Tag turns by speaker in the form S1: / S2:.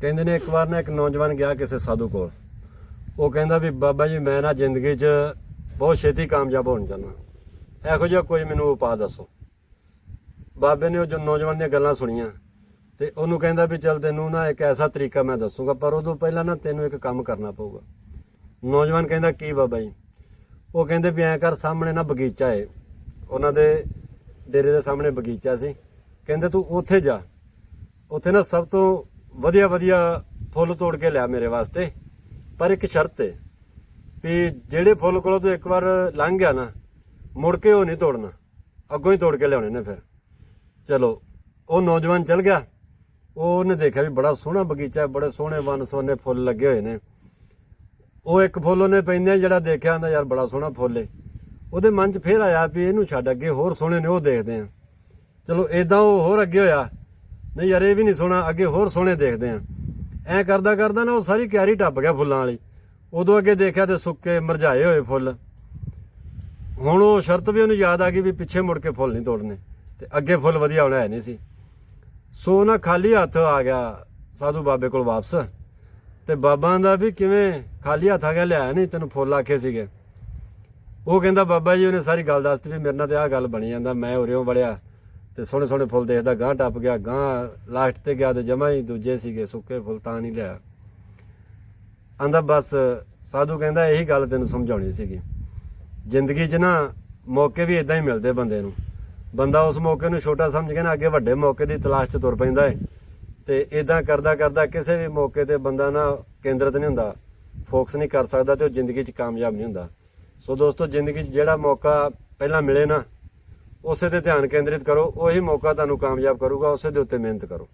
S1: ਕਹਿੰਦੇ ਨੇ ਇੱਕ ਵਾਰ ਨਾ ਇੱਕ ਨੌਜਵਾਨ ਗਿਆ ਕਿਸੇ ਸਾਧੂ ਕੋਲ। ਉਹ ਕਹਿੰਦਾ ਵੀ ਬਾਬਾ ਜੀ, ਮੈਂ ਨਾ ਜ਼ਿੰਦਗੀ 'ਚ ਬਹੁਤ ਛੇਤੀ ਕਾਮਯਾਬ ਹੋਣ ਚਾਹੁੰਦਾ ਇਹੋ ਜਿਹਾ ਕੋਈ ਮੈਨੂੰ ਉਪਾਅ ਦੱਸੋ। ਬਾਬੇ ਨੇ ਉਹ ਜੋ ਨੌਜਵਾਨ ਦੀਆਂ ਗੱਲਾਂ ਸੁਣੀਆਂ ਤੇ ਉਹਨੂੰ ਕਹਿੰਦਾ ਵੀ ਚੱਲ ਤੈਨੂੰ ਨਾ ਇੱਕ ਐਸਾ ਤਰੀਕਾ ਮੈਂ ਦੱਸੂਗਾ, ਪਰ ਉਦੋਂ ਪਹਿਲਾਂ ਨਾ ਤੈਨੂੰ ਇੱਕ ਕੰਮ ਕਰਨਾ ਪਊਗਾ। ਨੌਜਵਾਨ ਕਹਿੰਦਾ, ਕੀ ਬਾਬਾ ਜੀ? ਉਹ ਕਹਿੰਦੇ ਵੀ ਐਂ ਕਰ, ਸਾਹਮਣੇ ਨਾ ਬਗੀਚਾ ਏ। ਉਹਨਾਂ ਦੇ ਡੇਰੇ ਦੇ ਸਾਹਮਣੇ ਬਗੀਚਾ ਸੀ। ਕਹਿੰਦੇ, ਤੂੰ ਉੱਥੇ ਜਾ। ਉੱਥੇ ਨਾ ਸਭ ਤੋਂ ਵਧੀਆ ਵਧੀਆ ਫੁੱਲ ਤੋੜ ਕੇ ਲਿਆ ਮੇਰੇ ਵਾਸਤੇ। ਪਰ ਇੱਕ ਸ਼ਰਤ ਏ ਵੀ ਜਿਹੜੇ ਫੁੱਲ ਕੋਲੋਂ ਤੂੰ ਇੱਕ ਵਾਰ ਲੰਘ ਗਿਆ ਨਾ, ਮੁੜ ਕੇ ਉਹ ਨਹੀਂ ਤੋੜਨਾ। ਅੱਗੋਂ ਹੀ ਤੋੜ ਕੇ ਲਿਆਉਣੇ ਨੇ ਫਿਰ। ਚਲੋ, ਉਹ ਨੌਜਵਾਨ ਚਲ ਗਿਆ। ਉਹ ਉਹਨੇ ਦੇਖਿਆ ਵੀ ਬੜਾ ਸੋਹਣਾ ਬਗੀਚਾ ਬੜੇ ਸੋਹਣੇ ਵਨ ਸੋਹਣੇ ਫੁੱਲ ਲੱਗੇ ਹੋਏ ਨੇ। ਉਹ ਇੱਕ ਫੁੱਲ ਉਹਨੇ ਪੈਂਦੇ ਜਿਹੜਾ ਦੇਖਿਆ ਹੁੰਦਾ ਯਾਰ ਬੜਾ ਸੋਹਣਾ ਫੁੱਲ ਏ। ਉਹਦੇ ਮਨ 'ਚ ਫੇਰ ਆਇਆ ਵੀ ਇਹਨੂੰ ਛੱਡ ਅੱਗੇ ਹੋਰ ਸੋਹਣੇ ਨੇ ਉਹ ਦੇਖਦੇ ਆ। ਚਲੋ ਇਦਾਂ ਉਹ ਹੋਰ ਅੱਗੇ ਹੋਇਆ। ਨਹੀਂ ਯਾਰ, ਇਹ ਵੀ ਨਹੀਂ ਸੋਹਣਾ ਅੱਗੇ ਹੋਰ ਸੋਹਣੇ ਦੇਖਦੇ ਆ। ਐ ਕਰਦਾ ਕਰਦਾ ਨਾ ਉਹ ਸਾਰੀ ਕਿਆਰੀ ਟੱਪ ਗਿਆ ਫੁੱਲਾਂ ਵਾਲੀ। ਉਦੋਂ ਅੱਗੇ ਦੇਖਿਆ ਤੇ ਸੁੱਕੇ ਮਰਝਾਏ ਹੋਏ ਫੁੱਲ। ਹੁਣ ਉਹ ਸ਼ਰਤ ਵੀ ਉਹਨੂੰ ਯਾਦ ਆ ਗਈ ਵੀ ਪਿੱਛੇ ਮੁੜ ਕੇ ਫੁੱਲ ਨਹੀਂ ਤੋੜਨੇ। ਤੇ ਅੱਗੇ ਫੁੱਲ ਵਧੀਆ ਹੋਣਾ ਹੈ ਨਹੀਂ ਸੀ। ਸੋ ਨਾ ਖਾਲੀ ਹੱਥ ਆ ਗਿਆ ਸਾਧੂ ਬਾਬੇ ਕੋਲ ਵਾਪਸ। ਤੇ ਬਾਬਾ ਦਾ ਵੀ ਕਿਵੇਂ ਖਾਲੀ ਹੱਥ ਆ ਗਿਆ ਲਿਆ ਨਹੀਂ, ਤੈਨੂੰ ਫੁੱਲ ਆਖੇ ਸੀਗੇ। ਉਹ ਕਹਿੰਦਾ, ਬਾਬਾ ਜੀ, ਉਹਨੇ ਸਾਰੀ ਗੱਲ ਦੱਸਤੀ ਵੀ ਮੇਰੇ ਨਾਲ ਤੇ ਆਹ ਗੱਲ ਬਣੀ ਜਾਂਦਾ, ਮੈਂ ਉਰਿਓਂ ਵੜਿਆ। ਤੇ ਸੋਹਣੇ ਸੋਹਣੇ ਫੁੱਲ ਦੇਖਦਾ ਗਾਂ ਟੱਪ ਗਿਆ ਗਾਂ ਲਾਸਟ ਤੇ ਗਿਆ ਤੇ ਜਮਾ ਹੀ ਦੂਜੇ ਸੀਗੇ, ਸੁੱਕੇ ਫੁੱਲ ਤਾਂ ਨਹੀਂ ਲਿਆ। ਆਂਦਾ ਬਸ, ਸਾਧੂ ਕਹਿੰਦਾ ਇਹੀ ਗੱਲ ਤੈਨੂੰ ਸਮਝਾਉਣੀ ਸੀਗੀ। ਜ਼ਿੰਦਗੀ 'ਚ ਨਾ ਮੌਕੇ ਵੀ ਇਦਾਂ ਹੀ ਮਿਲਦੇ ਬੰਦੇ ਨੂੰ। ਬੰਦਾ ਉਸ ਮੌਕੇ ਨੂੰ ਛੋਟਾ ਸਮਝ ਕੇ ਨਾ ਅੱਗੇ ਵੱਡੇ ਮੌਕੇ ਦੀ ਤਲਾਸ਼ 'ਚ ਤੁਰ ਪੈਂਦਾ ਏ। ਤੇ ਇਦਾਂ ਕਰਦਾ ਕਰਦਾ ਕਿਸੇ ਵੀ ਮੌਕੇ ਤੇ ਬੰਦਾ ਨਾ ਕੇਂਦਰਿਤ ਨਹੀਂ ਹੁੰਦਾ, ਫੋਕਸ ਨਹੀਂ ਕਰ ਸਕਦਾ ਤੇ ਉਹ ਜ਼ਿੰਦਗੀ 'ਚ ਕਾਮਯਾਬ ਨਹੀਂ ਹੁੰਦਾ। ਸੋ ਦੋਸਤੋ, ਜ਼ਿੰਦਗੀ 'ਚ ਜਿਹੜਾ ਮੌਕਾ ਪਹਿਲਾਂ ਮਿਲੇ ਨਾ ਉਸੇ ਤੇ ਧਿਆਨ ਕੇਂਦਰਿਤ ਕਰੋ, ਉਹੀ ਮੌਕਾ ਤੁਹਾਨੂੰ ਕਾਮਯਾਬ ਕਰੂਗਾ, ਉਸੇ ਦੇ ਉੱਤੇ ਮਿਹਨਤ ਕਰੋ।